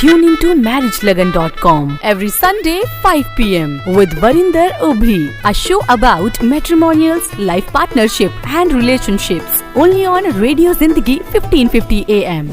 Tune into marriagelagan.com every Sunday 5 pm with Varinder Ubhi, a show about matrimonials, life partnership and relationships. Only on Radio Zindagi 1550 AM.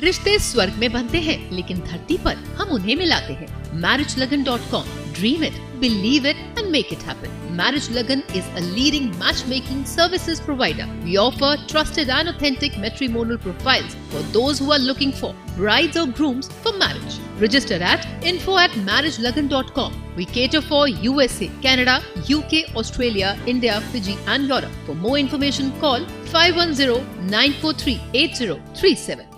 रिश्ते स्वर्ग में बनते हैं लेकिन धरती पर हम उन्हें मिलाते हैं marriage Lagan dot com dream it believe it and make it happen marriage Lagan is a leading match making services provider we offer trusted and authentic matrimonial profiles for those who are looking for brides or grooms for marriage. Register at info at marriagelagan.com. We cater for USA, Canada, UK, Australia, India, Fiji, and Europe. For more information, call 510 943 8037.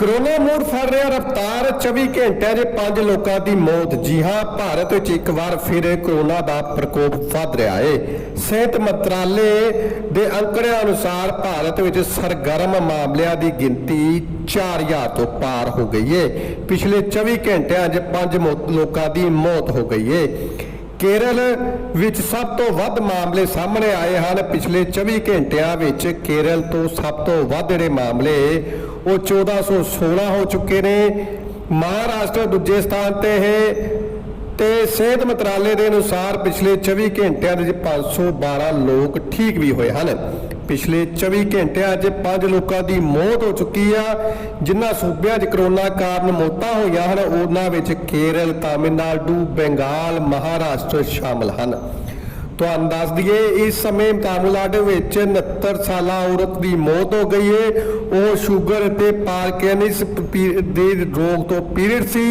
Corona ਮੋੜ ਫੜ ਰਿਹਾ ਰਫਤਾਰ 24 ਘੰਟਿਆਂ 'ਚ ਪੰਜ ਲੋਕਾਂ ਦੀ ਮੌਤ। ਜੀ ਹਾਂ, ਭਾਰਤ ਵਿੱਚ ਇੱਕ ਵਾਰ ਫਿਰ ਕਰੋਨਾ ਦਾ ਪ੍ਰਕੋਪ ਵੱਧ ਰਿਹਾ ਏ। ਸਿਹਤ ਮੰਤਰਾਲੇ ਦੇ ਅੰਕੜਿਆਂ ਅਨੁਸਾਰ ਭਾਰਤ ਵਿੱਚ ਸਰਗਰਮ ਮਾਮਲਿਆਂ ਦੀ ਗਿਣਤੀ 4000 ਤੋਂ ਪਾਰ ਹੋ ਗਈ ਏ। ਪਿਛਲੇ 24 ਘੰਟਿਆਂ 'ਚ ਪੰਜ ਮੌਤ- ਲੋਕਾਂ ਦੀ ਮੌਤ ਹੋ ਗਈ ਏ। ਕੇਰਲ ਵਿੱਚ ਸਭ ਤੋਂ ਵੱਧ ਮਾਮਲੇ ਸਾਹਮਣੇ ਆਏ ਹਨ। ਪਿਛਲੇ 24 ਘੰਟਿਆਂ ਵਿੱਚ ਕੇਰਲ ਤੋਂ ਸਭ ਤੋਂ ਵੱਧ ਜਿਹੜੇ ਮਾਮਲੇ ਉਹ 1416 ਹੋ ਚੁੱਕੇ ਨੇ। ਮਹਾਰਾਸ਼ਟਰ ਦੂਜੇ ਸਥਾਨ ਤੇ ਹੈ ਤੇ ਸਿਹਤ ਮੰਤਰਾਲੇ ਦੇ ਅਨੁਸਾਰ ਪਿਛਲੇ 24 ਘੰਟਿਆਂ ਦੇ ਵਿੱਚ 512 ਲੋਕ ਠੀਕ ਵੀ ਹੋਏ ਹਨ। ਪਿਛਲੇ 24 ਘੰਟਿਆਂ 'ਚ 5 ਲੋਕਾਂ ਦੀ ਮੌਤ ਹੋ ਚੁੱਕੀ ਆ, ਜਿਨ੍ਹਾਂ ਸੂਬਿਆਂ 'ਚ ਕਰੋਨਾ ਕਾਰਨ ਮੌਤਾਂ ਹੋਈਆਂ ਹਨ, ਉਹਨਾਂ ਵਿੱਚ ਕੇਰਲ, ਤਾਮਿਲਨਾਡੂ, ਬੰਗਾਲ, ਮਹਾਰਾਸ਼ਟਰ ਸ਼ਾਮਲ ਹਨ। ਤੁਹਾਨੂੰ ਦੱਸ ਦਈਏ, ਇਸ ਸਮੇਂ ਤਾਮਿਲਨਾਡੂ ਵਿੱਚ 69 ਸਾਲਾ ਔਰਤ ਦੀ ਮੌਤ ਹੋ ਗਈ ਹੈ ਉਹ ਸ਼ੂਗਰ ਅਤੇ ਪਾਰਕਿੰਸਨ ਦੇ ਰੋਗ ਤੋਂ ਪੀੜਤ ਸੀ।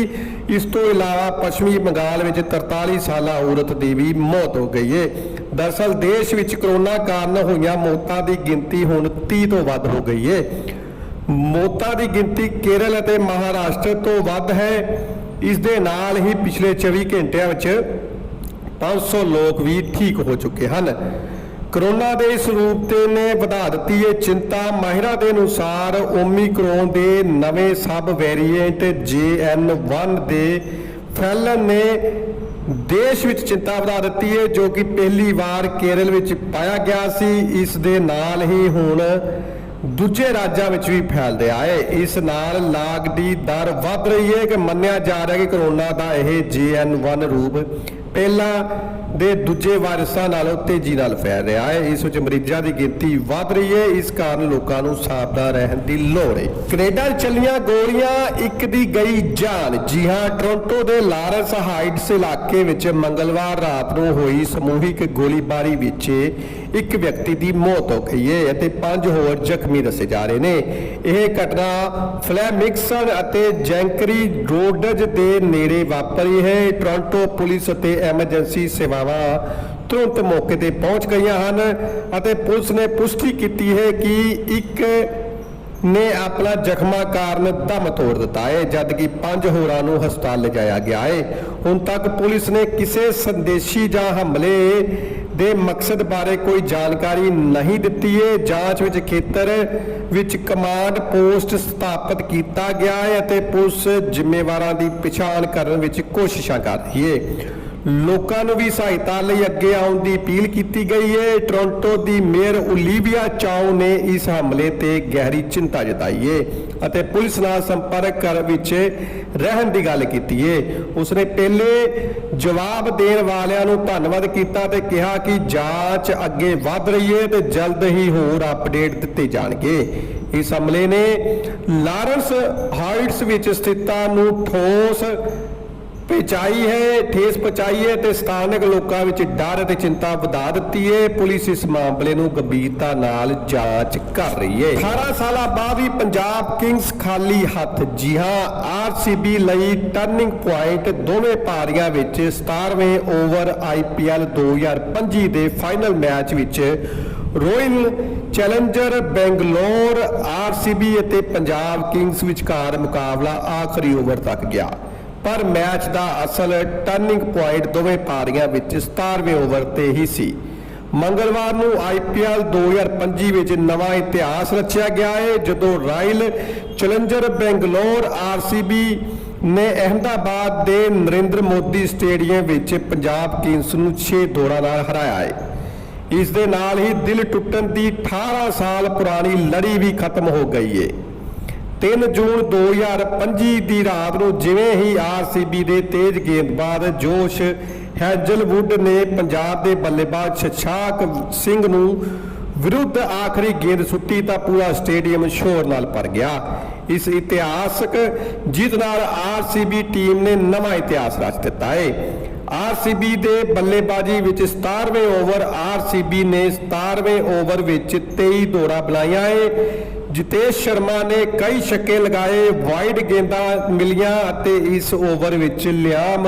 ਇਸ ਤੋਂ ਇਲਾਵਾ ਪੱਛਮੀ ਬੰਗਾਲ ਵਿੱਚ 43 ਸਾਲਾ ਔਰਤ ਦੀ ਵੀ ਮੌਤ ਹੋ ਗਈ ਹੈ ਦਰਅਸਲ ਦੇਸ਼ ਵਿੱਚ ਕਰੋਨਾ ਕਾਰਨ ਹੋਈਆਂ ਮੌਤਾਂ ਦੀ ਗਿਣਤੀ ਹੁਣ 30 ਤੋਂ ਵੱਧ ਹੋ ਗਈ ਹੈ ਮੌਤਾਂ ਦੀ ਗਿਣਤੀ ਕੇਰਲ ਅਤੇ ਮਹਾਰਾਸ਼ਟਰ ਤੋਂ ਵੱਧ ਹੈ। ਇਸ ਦੇ ਨਾਲ ਹੀ ਪਿਛਲੇ 24 ਘੰਟਿਆਂ ਵਿੱਚ 500 ਲੋਕ ਵੀ ਠੀਕ ਹੋ ਚੁੱਕੇ ਹਨ। ਕਰੋਨਾ ਦੇ ਇਸ ਰੂਪ ਤੇ ਨੇ ਵਧਾ ਦਿੱਤੀ ਹੈ ਚਿੰਤਾ। ਮਾਹਿਰਾਂ ਦੇ ਅਨੁਸਾਰ ਓਮਿਕਰੋਨ ਦੇ ਨਵੇਂ ਸਬ ਵੇਰੀਐਂਟ JN1 ਦੇ ਫੈਲਣ ਨੇ ਦੇਸ਼ ਵਿੱਚ ਚਿੰਤਾ ਵਧਾ ਦਿੱਤੀ ਹੈ ਜੋ ਕਿ ਪਹਿਲੀ ਵਾਰ ਕੇਰਲ ਵਿੱਚ ਪਾਇਆ ਗਿਆ ਸੀ। ਇਸ ਦੇ ਨਾਲ ਹੀ ਹੁਣ ਦੂਜੇ ਰਾਜਾਂ ਵਿੱਚ ਵੀ ਫੈਲ ਰਿਹਾ ਹੈ ਇਸ ਨਾਲ ਲਾਗ ਦੀ ਦਰ ਵੱਧ ਰਹੀ ਹੈ ਕਿ ਮੰਨਿਆ ਜਾ ਰਿਹਾ ਹੈ ਕਿ ਕਰੋਨਾ ਦਾ ਇਹ JN1 ਰੂਪ ਪਹਿਲਾਂ ਦੇ ਦੂਜੇ ਵਾਇਰਸਾਂ ਨਾਲੋਂ ਤੇਜ਼ੀ ਨਾਲ ਫੈਲ ਰਿਹਾ ਹੈ। ਇਸ ਵਿੱਚ ਮਰੀਜ਼ਾਂ ਦੀ ਗਿਣਤੀ ਵੱਧ ਰਹੀ ਹੈ। ਇਸ ਕਾਰਨ ਲੋਕਾਂ ਨੂੰ ਸਾਵਧਾਨ ਰਹਿਣ ਦੀ ਲੋੜ ਹੈ। ਕੈਨੇਡਾ ਚੱਲੀਆਂ ਗੋਲੀਆਂ ਇੱਕ ਦੀ ਗਈ ਜਾਨ। ਜੀ ਹਾਂ, ਟੋਰਾਂਟੋ ਦੇ ਲਾਰੈਂਸ ਹਾਈਟਸ ਇਲਾਕੇ ਵਿੱਚ ਮੰਗਲਵਾਰ ਰਾਤ ਨੂੰ ਹੋਈ ਸਮੂਹਿਕ ਗੋਲੀਬਾਰੀ ਵਿੱਚ ਇੱਕ ਵਿਅਕਤੀ ਦੀ ਮੌਤ ਹੋ ਗਈ ਹੈ ਅਤੇ ਪੰਜ ਹੋਰ ਜ਼ਖਮੀ ਦੱਸੇ ਜਾ ਰਹੇ ਨੇ। ਇਹ ਘਟਨਾ ਫਲੈਮਿਕਸਨ ਅਤੇ ਜੈਂਕਰੀ ਰੋਡਜ ਦੇ ਨੇੜੇ ਵਾਪਰੀ ਹੈ। ਟੋਰਾਂਟੋ ਪੁਲਿਸ ਅਤੇ ਐਮਰਜੈਂਸੀ ਸੇਵਾਵਾਂ ਤੁਰੰਤ ਮੌਕੇ ਤੇ ਪਹੁੰਚ ਗਈਆਂ ਹਨ ਅਤੇ ਪੁਲਿਸ ਨੇ ਪੁਸ਼ਟੀ ਕੀਤੀ ਹੈ ਕਿ ਇੱਕ ਨੇ ਆਪਣਾ ਜ਼ਖਮਾਂ ਕਾਰਨ ਦਮ ਤੋੜ ਦਿੱਤਾ ਹੈ ਜਦ ਪੰਜ ਹੋਰਾਂ ਨੂੰ ਹਸਪਤਾਲ ਲਿਜਾਇਆ ਗਿਆ ਹੈ। ਹੁਣ ਤੱਕ ਪੁਲਿਸ ਨੇ ਕਿਸੇ ਸੰਦੇਸ਼ੀ ਜਾਂ ਹਮਲੇ ਦੇ ਮਕਸਦ ਬਾਰੇ ਕੋਈ ਜਾਣਕਾਰੀ ਨਹੀਂ ਦਿੱਤੀ ਹੈ। ਜਾਂਚ ਵਿੱਚ ਖੇਤਰ ਵਿੱਚ ਕਮਾਂਡ ਪੋਸਟ ਸਥਾਪਿਤ ਕੀਤਾ ਗਿਆ ਹੈ ਅਤੇ ਪੁਲਿਸ ਜ਼ਿੰਮੇਵਾਰਾਂ ਦੀ ਪਛਾਣ ਕਰਨ ਵਿੱਚ ਕੋਸ਼ਿਸ਼ਾਂ ਕਰ ਰਹੀ ਹੈ। ਲੋਕਾਂ ਨੂੰ ਵੀ ਸਹਾਇਤਾ ਲਈ ਅੱਗੇ ਆਉਣ ਦੀ ਅਪੀਲ ਕੀਤੀ ਗਈ ਹੈ। ਟੋਰਾਂਟੋ ਦੀ ਮੇਅਰ ਓਲੀਵੀਆ ਚਾਓ ਨੇ ਇਸ ਹਮਲੇ ਤੇ ਗਹਿਰੀ ਚਿੰਤਾ ਜਤਾਈ ਹੈ ਅਤੇ ਪੁਲਿਸ ਨਾਲ ਸੰਪਰਕ ਕਰ ਵਿੱਚ ਰਹਿਣ ਦੀ ਗੱਲ ਕੀਤੀ ਹੈ। ਉਸਨੇ ਪਹਿਲੇ ਜਵਾਬ ਦੇਣ ਵਾਲਿਆਂ ਨੂੰ ਧੰਨਵਾਦ ਕੀਤਾ ਤੇ ਕਿਹਾ ਕਿ ਜਾਂਚ ਅੱਗੇ ਵਧ ਰਹੀ ਹੈ ਤੇ ਜਲਦ ਹੀ ਹੋਰ ਅਪਡੇਟ ਦਿੱਤੇ ਜਾਣਗੇ। ਇਸ ਹਮਲੇ ਨੇ ਲਾਰੈਂਸ ਹਾਈਟਸ ਵਿੱਚ ਸਥਿਤਾਂ ਨੂੰ ਠੋਸ ਪਹੁੰਚਾਈ ਹੈ, ਠੇਸ ਪਹੁੰਚਾਈ ਹੈ ਤੇ ਸਥਾਨਕ ਲੋਕਾਂ ਵਿੱਚ ਡਰ ਅਤੇ ਚਿੰਤਾ ਵਧਾ ਦਿੱਤੀ ਹੈ। ਪੁਲਿਸ ਇਸ ਮਾਮਲੇ ਨੂੰ ਗੰਭੀਰਤਾ ਨਾਲ ਜਾਂਚ ਕਰ ਰਹੀ ਹੈ। 18 ਸਾਲਾਂ ਬਾਅਦ ਵੀ ਪੰਜਾਬ ਕਿੰਗਸ ਖਾਲੀ ਹੱਥ। ਜੀ ਹਾਂ ਆਰਸੀਬੀ ਲਈ ਟਰਨਿੰਗ ਪੁਆਇੰਟ ਦੋਵੇਂ ਪਾਰੀਆਂ ਵਿੱਚ 17ਵੇਂ ਓਵਰ ਆਈਪੀਐਲ 2025 ਦੇ ਫਾਈਨਲ ਮੈਚ ਵਿੱਚ ਰੋਇਲ ਚੈਲੰਜਰ ਬੈਂਗਲੌਰ ਆਰਸੀਬੀ ਅਤੇ ਪੰਜਾਬ ਕਿੰਗਸ ਵਿਚਕਾਰ ਮੁਕਾਬਲਾ ਆਖਰੀ ਓਵਰ ਤੱਕ ਗਿਆ। ਪਰ ਮੈਚ ਦਾ ਅਸਲ ਟਰਨਿੰਗ ਪੁਆਇੰਟ ਦੋਵੇਂ ਪਾਰੀਆਂ ਵਿੱਚ 17ਵੇਂ ਓਵਰ ਤੇ ਹੀ ਸੀ। ਮੰਗਲਵਾਰ ਨੂੰ ਆਈਪੀਐਲ 2025 ਵਿੱਚ ਨਵਾਂ ਇਤਿਹਾਸ ਰਚਿਆ ਗਿਆ ਹੈ ਜਦੋਂ ਰਾਇਲ ਚੈਲੰਜਰ ਬੈਂਗਲੌਰ ਆਰਸੀਬੀ ਨੇ ਅਹਿਮਦਾਬਾਦ ਦੇ ਨਰਿੰਦਰ ਮੋਦੀ ਸਟੇਡੀਅਮ ਵਿੱਚ ਪੰਜਾਬ ਕਿੰਗਸ ਨੂੰ 6 ਦੌੜਾਂ ਨਾਲ ਹਰਾਇਆ ਹੈ ਇਸ ਦੇ ਨਾਲ ਹੀ ਦਿਲ ਟੁੱਟਣ ਦੀ 18 ਸਾਲ ਪੁਰਾਣੀ ਲੜੀ ਵੀ ਖਤਮ ਹੋ ਗਈ ਏ। 3 ਜੂਨ 2025 ਦੀ ਰਾਤ ਨੂੰ ਜਿਵੇਂ ਹੀ ਆਰਸੀਬੀ ਦੇ ਤੇਜ਼ ਗੇਂਦਬਾਜ਼ ਜੋਸ਼ ਹੈਜ਼ਲਵੁੱਡ ਨੇ ਪੰਜਾਬ ਦੇ ਬੱਲੇਬਾਜ਼ ਸ਼ਸ਼ਾਕ ਸਿੰਘ ਨੂੰ ਵਿਰੁੱਧ ਆਖਰੀ ਗੇਂਦ ਸੁੱਟੀ ਤਾਂ ਪੂਰਾ ਸਟੇਡੀਅਮ ਸ਼ੋਰ ਨਾਲ ਭਰ ਗਿਆ। ਇਸ ਇਤਿਹਾਸਕ ਜਿੱਤ ਨਾਲ ਆਰਸੀਬੀ ਟੀਮ ਨੇ ਨਵਾਂ ਇਤਿਹਾਸ ਰਚ ਦਿੱਤਾ ਹੈ ਆਰਸੀਬੀ ਦੇ ਬੱਲੇਬਾਜ਼ੀ ਵਿੱਚ 17ਵੇਂ ਓਵਰ ਆਰਸੀਬੀ ਨੇ 17ਵੇਂ ਓਵਰ ਵਿੱਚ 23 ਦੌੜਾਂ ਬਣਾਈਆਂ ਏ। ਜਿਤੇਸ਼ ਸ਼ਰਮਾ ਨੇ ਕਈ ਛੱਕੇ ਲਗਾਏ, ਵਾਈਡ ਗੇਂਦਾਂ ਮਿਲੀਆਂ ਅਤੇ ਇਸ ਓਵਰ ਵਿੱਚ ਲਿਆਮ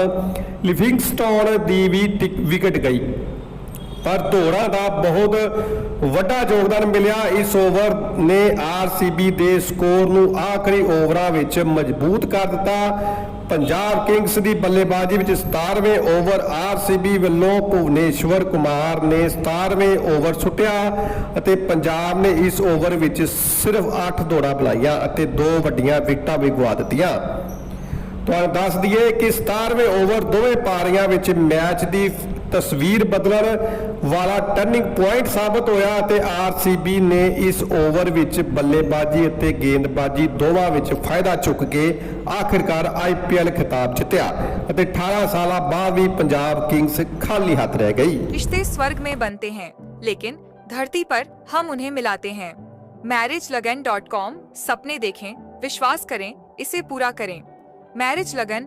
ਲਿਵਿੰਗਸਟਨ ਦੀ ਵੀ ਟਿਕ- ਵਿਕਟ ਗਈ। ਪਰ ਦੌੜਾਂ ਦਾ ਬਹੁਤ ਵੱਡਾ ਯੋਗਦਾਨ ਮਿਲਿਆ ਇਸ ਓਵਰ ਨੇ ਆਰਸੀਬੀ ਦੇ ਸਕੋਰ ਨੂੰ ਆਖਰੀ ਓਵਰਾਂ ਵਿੱਚ ਮਜ਼ਬੂਤ ਕਰ ਦਿੱਤਾ। ਪੰਜਾਬ ਕਿੰਗਸ ਦੀ ਬੱਲੇਬਾਜ਼ੀ ਵਿੱਚ 17ਵੇਂ ਓਵਰ ਆਰਸੀਬੀ ਵੱਲੋਂ ਭੁਵਨੇਸ਼ਵਰ ਕੁਮਾਰ ਨੇ 17ਵੇਂ ਓਵਰ ਸੁੱਟਿਆ ਅਤੇ ਪੰਜਾਬ ਨੇ ਇਸ ਓਵਰ ਵਿੱਚ ਸਿਰਫ 8 ਦੌੜਾਂ ਬੁਲਾਈਆਂ ਅਤੇ ਦੋ ਵੱਡੀਆਂ ਵਿਕਟਾਂ ਵੀ ਗਵਾ ਦਿੱਤੀਆਂ। ਤੁਹਾਨੂੰ ਦੱਸ ਦਈਏ ਕਿ 17ਵੇਂ ਓਵਰ ਦੋਵੇਂ ਪਾਰੀਆਂ ਵਿੱਚ ਮੈਚ ਦੀ ਤਸਵੀਰ ਬਦਲਣ ਵਾਲਾ ਟਰਨਿੰਗ ਪੁਆਇੰਟ ਸਾਬਤ ਹੋਇਆ ਅਤੇ ਆਰਸੀਬੀ ਨੇ ਇਸ ਓਵਰ ਵਿੱਚ ਬੱਲੇਬਾਜ਼ੀ ਅਤੇ ਗੇਂਦਬਾਜ਼ੀ ਦੋਵਾਂ ਵਿੱਚ ਫਾਇਦਾ ਚੁੱਕ ਕੇ ਆਖਿਰਕਾਰ ਆਈਪੀਐਲ ਖਿਤਾਬ ਜਿੱਤਿਆ ਅਤੇ 18 ਸਾਲਾਂ ਬਾਅਦ ਵੀ ਪੰਜਾਬ ਕਿੰਗਸ ਖਾਲੀ ਹੱਥ ਰਹਿ ਗਈ रिश्ते स्वर्ग में बनते हैं लेकिन धरती पर हम उन्हें मिलाते हैं मैरिज लगन डॉट कॉम सपने देखें विश्वास करें इसे पूरा करें मैरिज लगन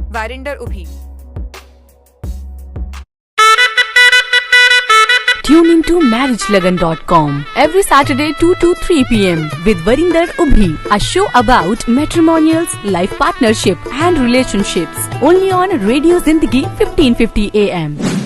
Varinder Ubhi. Tune into MarriageLagan.com every Saturday 2 to 3 p.m. with Varinder Ubhi, a show about matrimonials, life partnership and relationships. Only on Radio Zindagi 1550 AM.